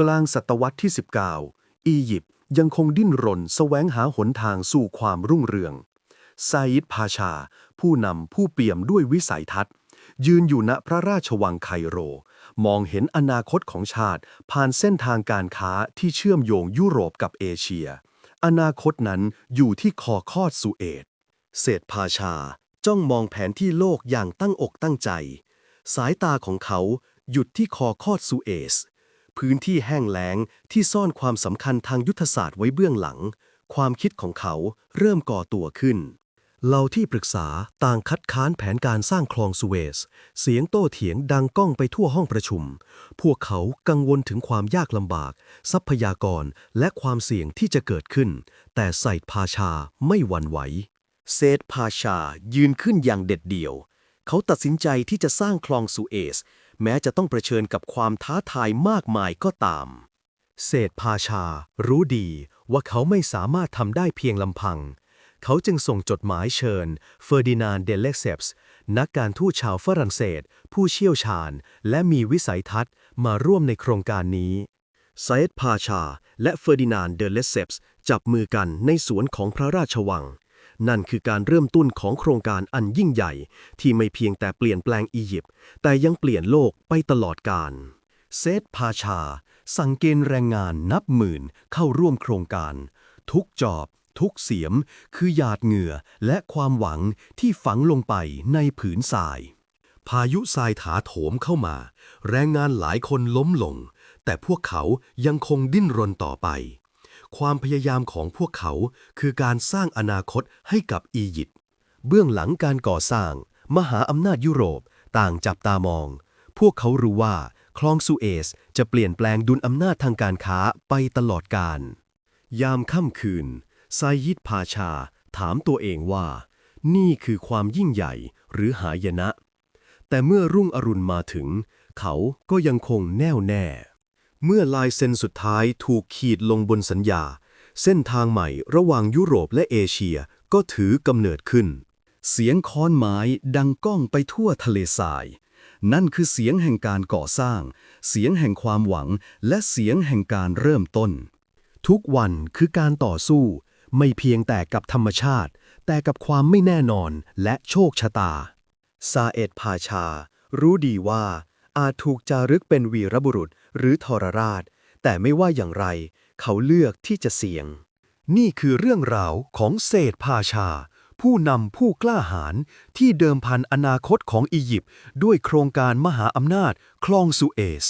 กลางศตวรรษที่ 19 อียิปต์ยังคงดิ้นรนแสวงหาหนทางสู่ความรุ่งเรือง ไซยิดพาชา ผู้นำผู้เปี่ยมด้วยวิสัยทัศน์ ยืนอยู่ณพระราชวังไคโร มองเห็นอนาคตของชาติ ผ่านเส้นทางการค้าที่เชื่อมโยงยุโรปกับเอเชีย อนาคตนั้นอยู่ที่คอคอดสุเอตเศรษพาชา จ้องมองแผนที่โลกอย่างตั้งอกตั้งใจ สายตาของเขาหยุดที่คอคอดสุเอซ พื้นที่แห้งแล้งที่ซ่อนความสำคัญทางยุทธศาสตร์ไว้เบื้องหลัง ความคิดของเขาเริ่มก่อตัวขึ้นเหล่าที่ปรึกษาต่างคัดค้านแผนการสร้างคลองสุเวซเสียงโต้เถียงดังก้องไปทั่วห้องประชุม พวกเขากังวลถึงความยากลำบาก ทรัพยากรและความเสี่ยงที่จะเกิดขึ้น แต่ไซด์พาชาไม่หวั่นไหว เซธพาชายืนขึ้นอย่างเด็ดเดี่ยว เขาตัดสินใจที่จะสร้างคลองสุเอซแม้จะต้องเผชิญกับความท้าทายมากมายก็ตาม เศษพาชา รู้ดีว่าเขาไม่สามารถทำได้เพียงลำพัง เขาจึงส่งจดหมายเชิญ เฟอร์ดินานเดเลเซปส์นักการทูตชาวฝรั่งเศส ผู้เชี่ยวชาญ และมีวิสัยทัศน์มาร่วมในโครงการนี้ไซเอดพาชา และเฟอร์ดินานเดเลเซปส์จับมือกันในสวนของพระราชวัง นั่นคือการเริ่มต้นของโครงการอันยิ่งใหญ่ ที่ไม่เพียงแต่เปลี่ยนแปลงอียิปต์แต่ยังเปลี่ยนโลกไปตลอดกาลเซธพาชา สั่งเกณฑ์แรงงานนับหมื่นเข้าร่วมโครงการ ทุกจอบ ทุกเสียม คือหยาดเหงื่อและความหวังที่ฝังลงไปในผืนทราย พายุทรายถาโถมเข้ามา แรงงานหลายคนล้มลง แต่พวกเขายังคงดิ้นรนต่อไป ความพยายามของพวกเขาคือการสร้างอนาคตให้กับอียิปต์เบื้องหลังการก่อสร้าง มหาอำนาจยุโรปต่างจับตามอง พวกเขารู้ว่าคลองสุเอซจะเปลี่ยนแปลงดุลอำนาจทางการค้าไปตลอดกาลยามค่ำคืนไซยิดพาชา ถามตัวเองว่า นี่คือความยิ่งใหญ่หรือหายนะ แต่เมื่อรุ่งอรุณมาถึง เขาก็ยังคงแน่วแน่ เมื่อลายเซ็นสุดท้ายถูกขีดลงบนสัญญา เส้นทางใหม่ระหว่างยุโรปและเอเชียก็ถือกำเนิดขึ้น เสียงค้อนไม้ดังก้องไปทั่วทะเลทราย นั่นคือเสียงแห่งการก่อสร้าง เสียงแห่งความหวัง และเสียงแห่งการเริ่มต้น ทุกวันคือการต่อสู้ ไม่เพียงแต่กับธรรมชาติ แต่กับความไม่แน่นอนและโชคชะตาซาเอ็ดพาชา รู้ดีว่า อาจถูกจารึกเป็นวีรบุรุษหรือทรราช แต่ไม่ว่าอย่างไร เขาเลือกที่จะเสี่ยง นี่คือเรื่องราวของเศรษพาชา ผู้นำผู้กล้าหาญที่เดิมพันอนาคตของอียิปต์ด้วยโครงการมหาอำนาจคลองสุเอส